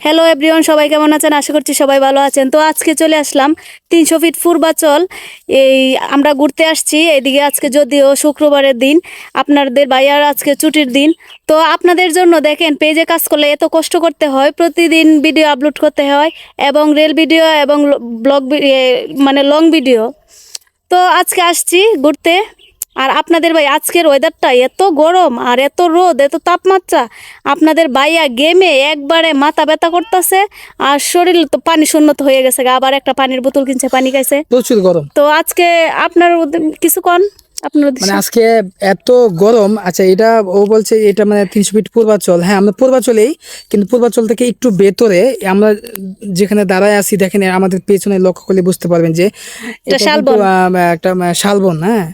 Hello everyone সবাই কেমন আছেন? আশা করছি সবাই ভালো আছেন। তো আজকে চলে আসলাম তিনশো ফিট পূর্বাচল এই আমরা ঘুরতে আসছি। এদিকে আজকে যদিও শুক্রবারের দিন, আপনাদের ভাইয়ার আজকে ছুটির দিন। তো আপনাদের জন্য দেখেন, পেজে কাজ করলে এত কষ্ট করতে হয়। প্রতিদিন ভিডিও আপলোড করতে হয় এবং রেল ভিডিও এবং ব্লগ মানে লং ভিডিও। তো আজকে আসছি ঘুরতে। আর আপনাদের ভাই আজকের ওয়েদারটা এত গরম আর এত রোদ এত তাপমাত্রা। আপনাদের ভাইয়া গেমে একবারে মাথা ব্যথা করতেছে আর শরীর তো পানি শূন্যত হয়ে গেছে। আবার একটা পানির বোতল কিনছে পানি খাইছে। প্রচুর গরম। তো আজকে আপনার কিছু কন? মানে আজকে এত গরম আচ্ছা এটা ও বলছে এটা মানে তিনশো ফিট পূর্বাচল। হ্যাঁ আমরা পূর্বাচলেই কিন্তু পূর্বাচল থেকে একটু ভেতরে আমরা যেখানে দাঁড়ায় আছি দেখেন আমাদের পেছনে লক্ষ্য করলে বুঝতে পারবেন যে এটা শালবন। একটা শালবন হ্যাঁ?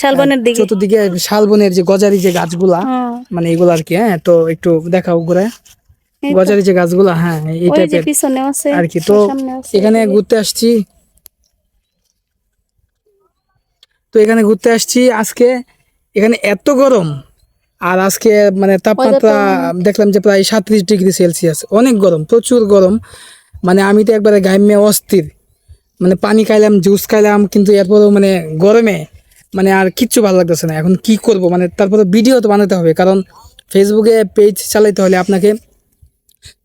শালবনের দিকে। চতুর্দিকে শালবনের যে গজারি যে গাছগুলা হ্যাঁ, মানে এগুলো আর কি হ্যাঁ তো একটু দেখাও ঘুরে। গজারি যে গাছগুলা হ্যাঁ এই টাইপের আর কি তো এখানে ঘুরতে আসছি। তো এখানে ঘুরতে আসছি আজকে। এখানে এত গরম। আর আজকে মানে তাপমাত্রা দেখলাম যে প্রায় সাতত্রিশ ডিগ্রি সেলসিয়াস। অনেক গরম প্রচুর গরম। মানে আমি তো একবারে গাইমে অস্থির। মানে পানি খাইলাম জুস খাইলাম কিন্তু এরপরেও মানে গরমে মানে আর কিচ্ছু ভালো লাগতেছে না। এখন কি করব? মানে তারপরে ভিডিও তো বানাতে হবে। কারণ ফেসবুকে পেজ চালাইতে হলে আপনাকে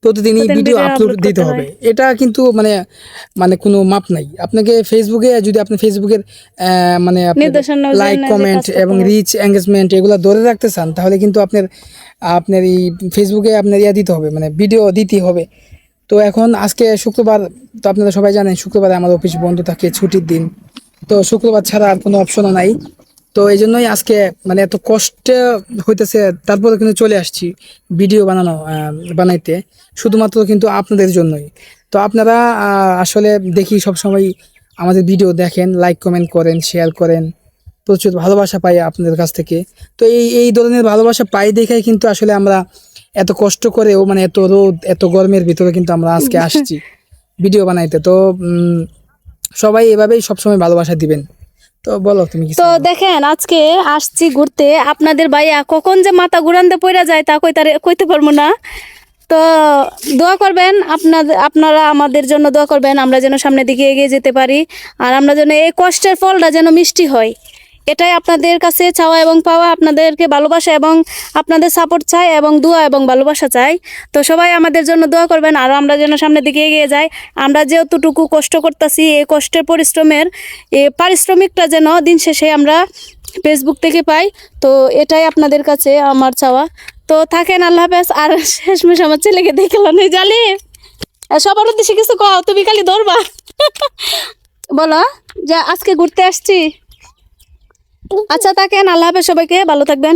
প্রতিদিনই ভিডিও আপলোড দিতে হবে। এটা কিন্তু মানে মানে কোনো মাপ নাই। আপনাকে ফেসবুকে যদি আপনি ফেসবুকের মানে লাইক কমেন্ট এবং রিচ এঙ্গেজমেন্ট এগুলো ধরে রাখতে চান তাহলে কিন্তু আপনার আপনার এই ফেসবুকে আপনার ইয়া দিতে হবে মানে ভিডিও দিতে হবে। তো এখন আজকে শুক্রবার তো আপনারা সবাই জানেন শুক্রবারে আমার অফিস বন্ধ থাকে ছুটির দিন। তো শুক্রবার ছাড়া আর কোনো অপশনও নাই। তো এই জন্যই আজকে মানে এত কষ্ট হইতেছে তারপরে কিন্তু চলে আসছি ভিডিও বানানো বানাইতে। শুধুমাত্র কিন্তু আপনাদের জন্যই। তো আপনারা আসলে দেখি সবসময় আমাদের ভিডিও দেখেন লাইক কমেন্ট করেন শেয়ার করেন। প্রচুর ভালোবাসা পাই আপনাদের কাছ থেকে। তো এই এই ধরনের ভালোবাসা পাই দেখেই কিন্তু আসলে আমরা এত কষ্ট করেও মানে এত রোদ এত গরমের ভিতরে কিন্তু আমরা আজকে আসছি ভিডিও বানাইতে। তো সবাই এভাবেই সবসময় ভালোবাসা দিবেন। তো বলো তুমি তো দেখেন আজকে আসছি ঘুরতে। আপনাদের ভাইয়া কখন যে মাথা ঘুরান্তে পড়ে যায় তা কইতারে কইতে পারব না। তো দোয়া করবেন আপনাদের আপনারা আমাদের জন্য দোয়া করবেন আমরা যেন সামনের দিকে এগিয়ে যেতে পারি। আর আমরা যেন এই কষ্টের ফলটা যেন মিষ্টি হয়। এটাই আপনাদের কাছে চাওয়া এবং পাওয়া, আপনাদেরকে ভালোবাসা এবং আপনাদের সাপোর্ট চাই এবং দোয়া এবং ভালোবাসা চাই। তো সবাই আমাদের জন্য দোয়া করবেন, আর আমরা যেন সামনের দিকে এগিয়ে যাই। আমরা যেহেতুটুকু কষ্ট করতেছি, এই কষ্টের পরিশ্রমের, এ পারিশ্রমিকটা যেন দিন শেষে আমরা ফেসবুক থেকে পাই, তো এটাই আপনাদের কাছে আমার চাওয়া। তো থাকেন, আল্লাহ হাফেজ। আর শেষমেশ আমার ছেলেকে দেখলাম নেই, জালি। সবার উদ্দেশ্যে কিছু কও, তুমি খালি ধরবা। বলো, যে, আজকে ঘুরতে আসছি। আচ্ছা তাকে আল্লাহ হাফেজ সবাইকে। ভালো থাকবেন।